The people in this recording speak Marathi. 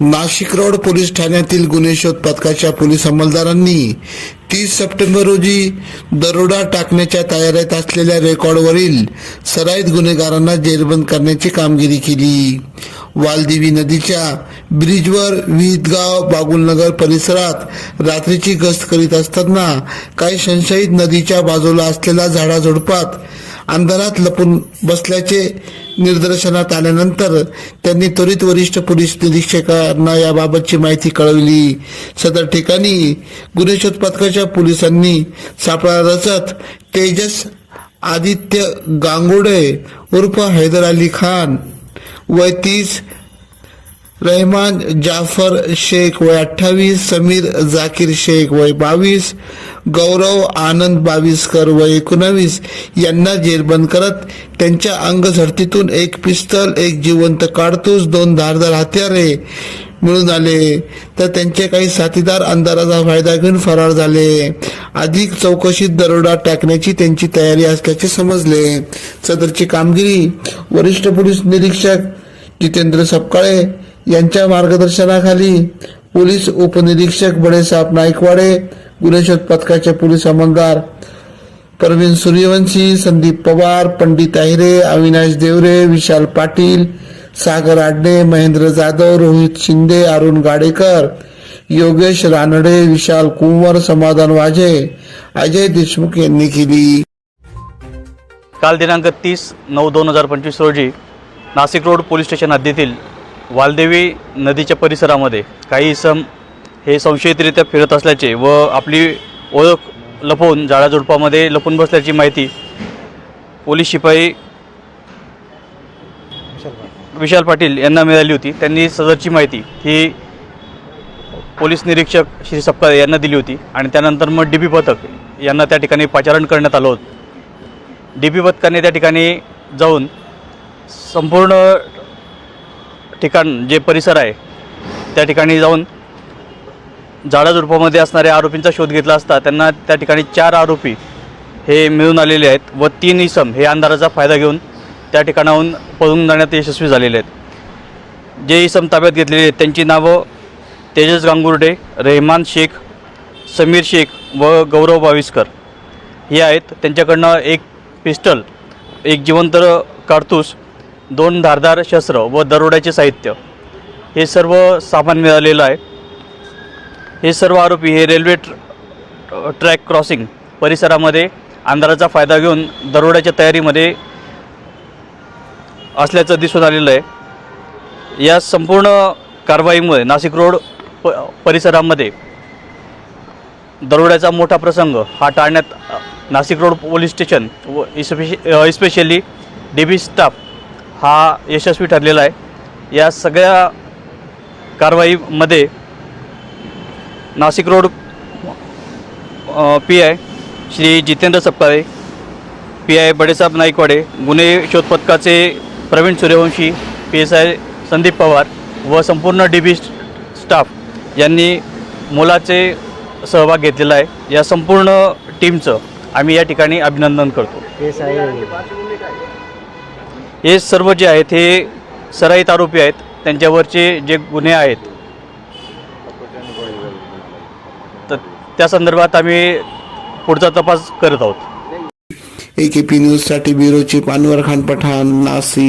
नाशिक रोड पोलीस ठाण्यातील गुन्हे शोध पथकाच्या पोलीस अंमलदारांनी तीस सप्टेंबर रोजी दरोडा टाकण्याच्या तयारीत असलेल्या रेकॉर्डवरील सराईत गुन्हेगारांना जेरबंद करण्याची कामगिरी केली. वालदेवी नदीच्या ब्रिजवर विहितगाव बागुलनगर परिसरात रात्रीची गस्त करीत असताना काही संशयित नदीच्या बाजूला असलेल्या झाडाझुडपात अंधारात लपून बसल्याचे निदर्शनात आल्यानंतर त्यांनी त्वरित वरिष्ठ पोलीस निरीक्षकांना याबाबतची माहिती कळवली. सदर ठिकाणी गुन्हे शोध पथकाच्या पोलिसांनी सापळा रचत तेजस आदित्य गांगुडे उर्फ हैदर अली खान वय तीस रहमान जाफर शेख वय अठ्ठावीस समीर जाकीर शेख वय बावीस गौरव आनंद बावीसकर वय एकोणावीस यांना जेरबंद करत त्यांच्या अंगझडतीतून एक पिस्तल एक जिवंत काडतूस दोन धारदार हत्यारे मिळून आले तर त्यांचे काही साथीदार अंधाराचा फायदा घेऊन फरार झाले अधिक चौकशीत दरोडा टाकण्याची त्यांची तयारी असल्याचे समजले सदरची कामगिरी वरिष्ठ पोलीस निरीक्षक जितेंद्र सपकाळे यांच्या मार्गदर्शनाखाली पोलीस उपनिरीक्षक बडेसाहेब नाईकवाडे गुन्हे शोध पथकाचे पोलीस अंमलदार परवीन सूर्यवंशी संदीप पवार पंडित आहिरे अविनाश देवरे विशाल पाटील सागर आडणे महेंद्र जाधव रोहित शिंदे अरुण गाडेकर योगेश रानडे विशाल कुंवर समाधान वाजे अजय देशमुख यांनी केली. काल दिनांक तीस नऊ दोन हजार पंचवीस रोजी नाशिक रोड पोलीस स्टेशन हद्दीतील वालदेवी नदीच्या परिसरामध्ये काही इसम हे संशयितरित्या फिरत असल्याचे व आपली ओळख लपवून झाडाझुडपामध्ये लपून बसल्याची माहिती पोलीस शिपाई विशाल पाटील यांना मिळाली होती. त्यांनी सदरची माहिती ही पोलीस निरीक्षक श्री सपकाळे यांना दिली होती आणि त्यानंतर मग डी बी पथक यांना त्या ठिकाणी पाचारण करण्यात आलं होतं. डी पी पथकाने त्या ठिकाणी जाऊन संपूर्ण ठिकाण जे परिसर आहे त्या ठिकाणी जाऊन झाडाझुडपामध्ये असणाऱ्या आरोपींचा शोध घेतला असता त्यांना त्या ठिकाणी चार आरोपी हे मिळून आलेले आहेत व तीन इसम हे अंधाराचा फायदा घेऊन त्या ठिकाणाहून पळून जाण्यात यशस्वी झालेले आहेत. जे इसम ताब्यात घेतलेले आहेत त्यांची नावं तेजस गांगुर्डे रेहमान शेख समीर शेख व गौरव बाविस्कर. हे आहेत त्यांच्याकडनं एक पिस्टल एक जिवंत काडतूस दोन धारदार शस्त्र व दरोड्याचे साहित्य. हे सर्व सामान मिळालेलं आहे. हे सर्व आरोपी हे रेल्वे ट्र ट्रॅक क्रॉसिंग परिसरामध्ये अंधाराचा फायदा घेऊन दरोड्याच्या तयारीमध्ये असल्याचं दिसून आलेलं आहे. या संपूर्ण कारवाईमुळे नाशिक रोड प परिसरामध्ये दरोड्याचा मोठा प्रसंग हा टाळण्यात नाशिक रोड पोलीस स्टेशन व इस्पेश इस्पेशली डी बी स्टाफ हा यशस्वी ठरलेला आहे. या सगळ्या कारवाईमध्ये Nashik road P I Shri Jitendra Sapkale P I Badesaheb Naikwade गुन्हे शोध पथकाचे Pravin Suryavanshi P S I Sandeep Pawar व संपूर्ण डी बी स्टाफ यांनी मुलाचे सहभाग घेतलेला आहे. या संपूर्ण टीमचं आम्ही या ठिकाणी अभिनंदन करतो. हे सर्व जे आहेत हे सराईत आरोपी आहेत. त्यांच्यावरचे जे गुन्हे आहेत तर त्या संदर्भात आम्ही पुढचा तपास करत आहोत. एकेपी न्यूजसाठी ब्युरो चीफ अनवर खान पठाण नाशिक.